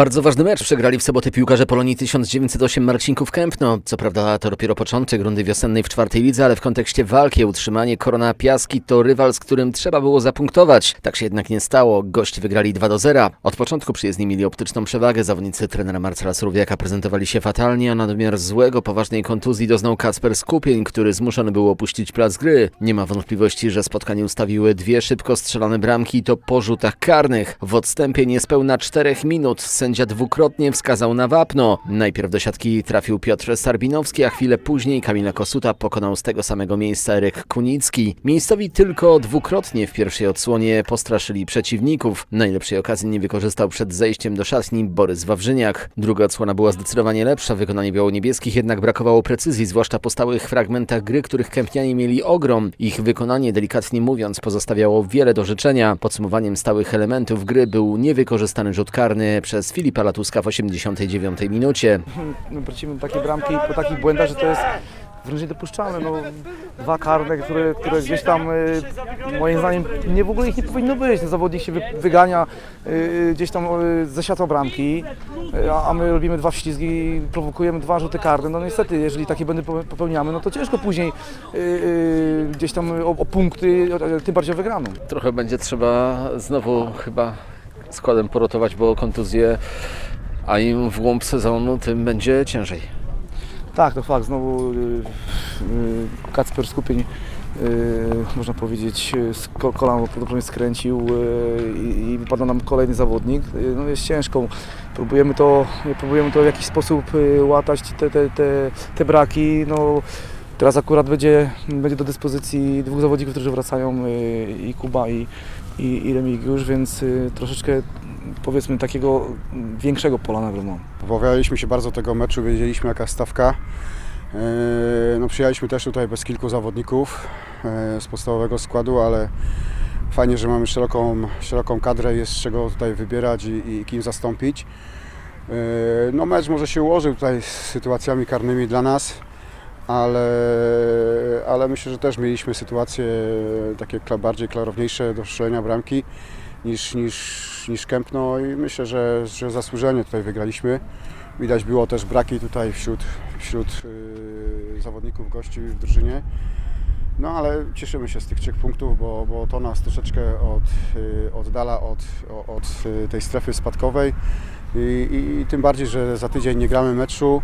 Bardzo ważny mecz przegrali w sobotę piłkarze Polonii 1908 Marcinków Kępno. Co prawda to dopiero początek rundy wiosennej w czwartej lidze, ale w kontekście walki o utrzymanie Korona Piaski to rywal, z którym trzeba było zapunktować. Tak się jednak nie stało. Gości wygrali 2 do 0. Od początku przyjezdni mieli optyczną przewagę. Zawodnicy trenera Marcela Surwiaka prezentowali się fatalnie, a na domiar złego, poważnej kontuzji doznał Kacper Skupień, który zmuszony był opuścić plac gry. Nie ma wątpliwości, że spotkanie ustawiły dwie szybko strzelane bramki to po rzutach karnych. W odstępie niespełna czterech minut sędzia dwukrotnie wskazał na wapno. Najpierw do siatki trafił Piotr Sarbinowski, a chwilę później Kamila Kosuta pokonał z tego samego miejsca Eryk Kunicki. Miejscowi tylko dwukrotnie w pierwszej odsłonie postraszyli przeciwników. Najlepszej okazji nie wykorzystał przed zejściem do szatni Borys Wawrzyniak. Druga odsłona była zdecydowanie lepsza w wykonaniu biało-niebieskich, jednak brakowało precyzji, zwłaszcza po stałych fragmentach gry, których kępnianie mieli ogrom. Ich wykonanie, delikatnie mówiąc, pozostawiało wiele do życzenia. Podsumowaniem stałych elementów gry był niewykorzystany rzut karny przez Filipa Latuska w 89 minucie. my tracimy takie bramki po takich błędach, że to jest wręcz niedopuszczalne. No, dwa karne, które, które gdzieś tam y, moim zdaniem nie w ogóle ich nie powinno być. No, zawodnik się wy, wygania y, gdzieś tam y, ze światła bramki, y, a, a my robimy dwa wślizgi i prowokujemy dwa rzuty karne. No niestety, jeżeli takie błędy pope- popełniamy, no to ciężko później y, y, gdzieś tam o, o punkty, o- tym bardziej o wygraną. Trochę będzie trzeba znowu chyba składem porotować, bo kontuzje, a im w głąb sezonu, tym będzie ciężej. Tak, to fakt. Znowu y, y, Kacper Skupień, y, można powiedzieć, y, kolano podobnie skręcił i, wypada nam kolejny zawodnik. No jest ciężko. Próbujemy to, próbujemy to w jakiś sposób łatać te, te, te, te braki. No, teraz akurat będzie, będzie do dyspozycji dwóch zawodników, którzy wracają, y, i Kuba i, i, i Remigiusz, więc y, troszeczkę powiedzmy takiego większego pola na mam. Obawialiśmy się bardzo tego meczu, wiedzieliśmy jaka stawka. Yy, No, przyjechaliśmy też tutaj bez kilku zawodników z podstawowego składu, ale fajnie, że mamy szeroką, szeroką kadrę, jest z czego tutaj wybierać i, i kim zastąpić. No, mecz może się ułożył tutaj z sytuacjami karnymi dla nas, ale, ale myślę, że też mieliśmy sytuacje takie kla- bardziej klarowniejsze do strzelenia bramki niż, niż, niż Kępno i myślę, że, że zasłużenie tutaj wygraliśmy. Widać było też braki tutaj wśród, wśród yy, zawodników gości w drużynie. No ale cieszymy się z tych trzech punktów, bo, bo to nas troszeczkę od, yy, oddala od, od tej strefy spadkowej I, i, i tym bardziej, że za tydzień nie gramy meczu,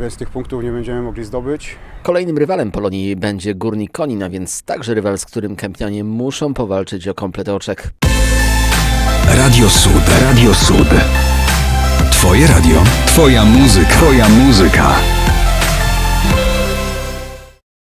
więc tych punktów nie będziemy mogli zdobyć. Kolejnym rywalem Polonii będzie Górnik Konina, więc także rywal, z którym kępnianie muszą powalczyć o komplet oczek. Radio Sud. Radio Sud. Twoje radio. Twoja muzyka. Twoja muzyka.